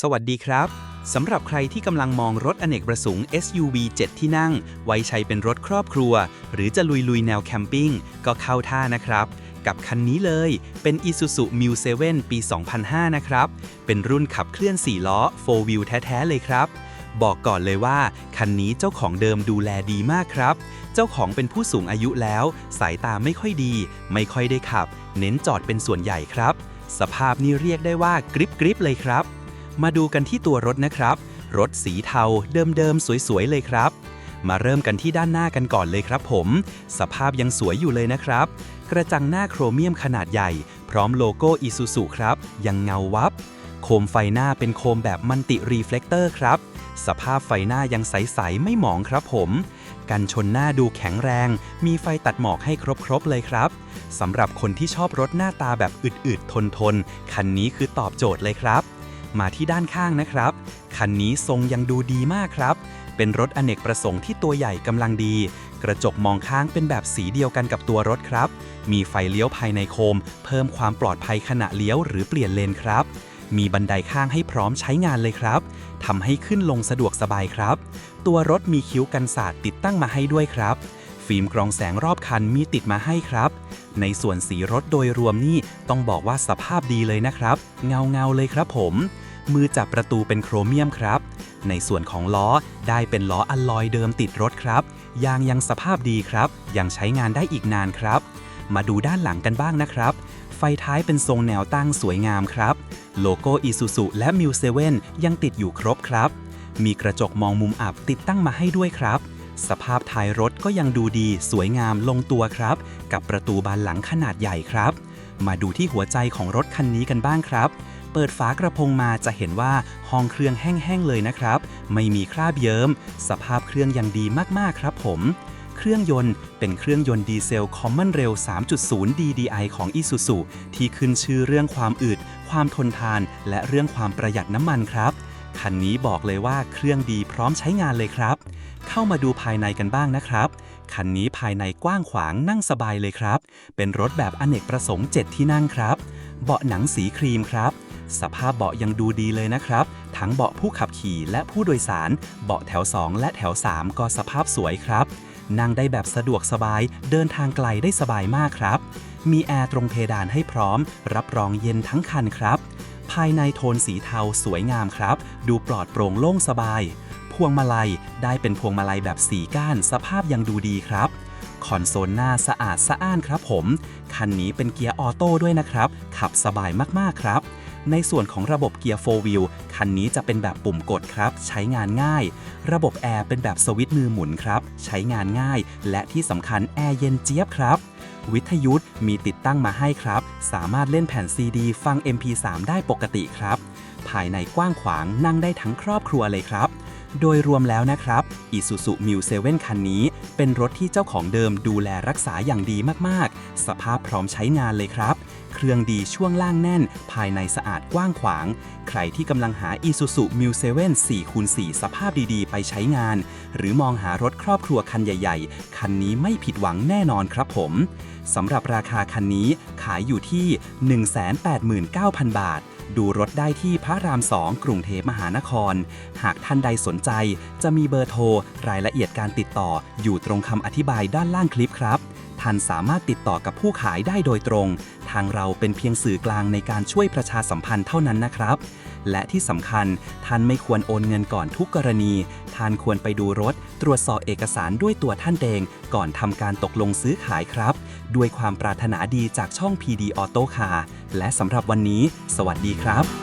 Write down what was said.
สวัสดีครับ สำหรับใครที่กำลังมองรถอเนกประสงค์ SUV 7 ที่นั่ง ไว้ใช้เป็นรถครอบครัว หรือจะลุยๆแนวแคมปิ้ง ก็เข้าท่านะครับ กับคันนี้เลย เป็น Isuzu Mu 7 ปี 2005 นะครับ เป็นรุ่นขับเคลื่อน 4 ล้อ 4 wheel แท้ๆเลยครับ บอกก่อนเลยว่า คันนี้เจ้าของเดิมดูแลดีมากครับ เจ้าของเป็นผู้สูงอายุแล้ว สายตาไม่ค่อยดี ไม่ค่อยได้ขับ เน้นจอดเป็นส่วนใหญ่ครับ สภาพนี่เรียกได้ว่ากริบกริบเลยครับ มาดูกันที่ตัวรถนะครับ รถสีเทาเดิมๆ สวยๆ เลยครับ มาเริ่มกันที่ด้านหน้ากันก่อนเลยครับผม สภาพยังสวยอยู่เลยนะครับ กระจังหน้าโครเมียมขนาดใหญ่ พร้อมโลโก้อิซูซุครับ ยังเงาวับ โคมไฟหน้าเป็นโคมแบบมันติรีเฟล็กเตอร์ครับ สภาพไฟหน้ายังใสๆ ไม่หมองครับผมกันชนหน้าดูแข็งแรง มีไฟตัดหมอกให้ครบๆเลยครับ สำหรับคนที่ชอบรถหน้าตาแบบอึดๆทนๆ คันนี้คือตอบโจทย์เลยครับ มาที่ด้านข้างนะครับ คันนี้ทรงยังดูดีมากครับ เป็นรถอเนกประสงค์ที่ตัวใหญ่กำลังดี กระจกมองข้างเป็นแบบสีเดียวกันกับตัวรถครับ มีไฟเลี้ยวภายในโคม เพิ่มความปลอดภัยขณะเลี้ยวหรือเปลี่ยนเลนครับมีบันไดข้างให้พร้อมใช้งานเลยครับ ทำให้ขึ้นลงสะดวกสบายครับ ตัวรถมีคิ้วกันศาสตร์ติดตั้งมาให้ด้วยครับ ฟิล์มกรองแสงรอบคันมีติดมาให้ครับ ในส่วนสีรถโดยรวมนี่ต้องบอกว่าสภาพดีเลยนะครับ เงาเงาเลยครับผม มือจับประตูเป็นโครเมียมครับ ในส่วนของล้อได้เป็นล้ออัลลอยเดิมติดรถครับ ยางยังสภาพดีครับ ยังใช้งานได้อีกนานครับ มาดูด้านหลังกันบ้างนะครับ ไฟท้ายเป็นทรงแนวตั้งสวยงามครับ โลโก้ Isuzu และ m ิ7ยังติดอยู่ครบครับ มีกระจกมองมุมอับติดตั้งมาให้ด้วยครับสภาพท้ายรถก็ยังดูดีสวยงามลงตัวครับ กับประตูบานหลังขนาดใหญ่ครับ มาดูที่หัวใจของรถคันนี้กันบ้างครับ เปิดฝากระโปรงมาจะเห็นว่าห้องเครื่องแห้งๆเลยนะครับ ไม่มีคราบเยิ้ม สภาพเครื่องยังดีมากๆครับผมเครื่องยนต์เป็นเครื่องยนต์ดีเซล Common Rail 3.0 DDI ของ Isuzu ที่ขึ้นชื่อเรื่องความอึดความทนทาน และเรื่องความประหยัดน้ำมันครับ คันนี้บอกเลยว่าเครื่องดีพร้อมใช้งานเลยครับ เข้ามาดูภายในกันบ้างนะครับ คันนี้ภายในกว้างขวางนั่งสบายเลยครับ เป็นรถแบบอเนกประสงค์ 7 ที่นั่งครับ เบาะหนังสีครีมครับ สภาพเบาะยังดูดีเลยนะครับ ทั้งเบาะผู้ขับขี่และผู้โดยสาร เบาะแถว 2 และแถว 3 ก็สภาพสวยครับ นั่งได้แบบสะดวกสบาย เดินทางไกลได้สบายมากครับ มีแอร์ตรงเพดานให้พร้อม รับรองเย็นทั้งคันครับ ภายในโทนสีเทาสวยงามครับ ดูปลอดโปร่งโล่งสบาย พวงมาลัยได้เป็นพวงมาลัยแบบสีก้าน สภาพยังดูดีครับคอนโซลหน้าสะอาดสะอ้านครับผม คันนี้เป็นเกียร์ออโต้ด้วยนะครับ ขับสบายมากๆครับ ในส่วนของระบบเกียร์4 wheel คันนี้จะเป็นแบบปุ่มกดครับ ใช้งานง่าย ระบบแอร์เป็นแบบสวิตช์มือหมุนครับ ใช้งานง่าย และที่สำคัญแอร์เย็นเจี๊ยบครับวิทยุมีติดตั้งมาให้ครับ สามารถเล่นแผ่นซีดีฟัง MP3 ได้ปกติครับ ภายในกว้างขวางนั่งได้ทั้งครอบครัวเลยครับ โดยรวมแล้วนะครับ Isuzu Mu 7 คันนี้ เป็นรถที่เจ้าของเดิมดูแลรักษาอย่างดีมาก ๆ สภาพพร้อมใช้งานเลยครับ เครื่องดีช่วงล่างแน่น ภายในสะอาดกว้างขวาง ใครที่กำลังหา Isuzu Mu 7 4 4 สภาพดีๆ ไปใช้งาน หรือมองหารถครอบครัวคันใหญ่ ๆ คันนี้ไม่ผิดหวังแน่นอนครับผมสำหรับราคาคันนี้ขายอยู่ที่ 189,000 บาท ดูรถได้ที่พระราม 2 กรุงเทพมหานคร หากท่านใดสนใจ จะมีเบอร์โทร รายละเอียดการติดต่ออยู่ตรงคำอธิบายด้านล่างคลิปครับ ท่านสามารถติดต่อกับผู้ขายได้โดยตรง ทางเราเป็นเพียงสื่อกลางในการช่วยประชาสัมพันธ์เท่านั้นนะครับ และที่สำคัญท่านไม่ควรโอนเงินก่อนทุกกรณี ท่านควรไปดูรถ ตรวจสอบเอกสารด้วยตัวท่านเอง ก่อนทำการตกลงซื้อขายครับ ด้วยความปรารถนาดีจากช่อง PD Auto Car และสำหรับวันนี้ สวัสดีครับ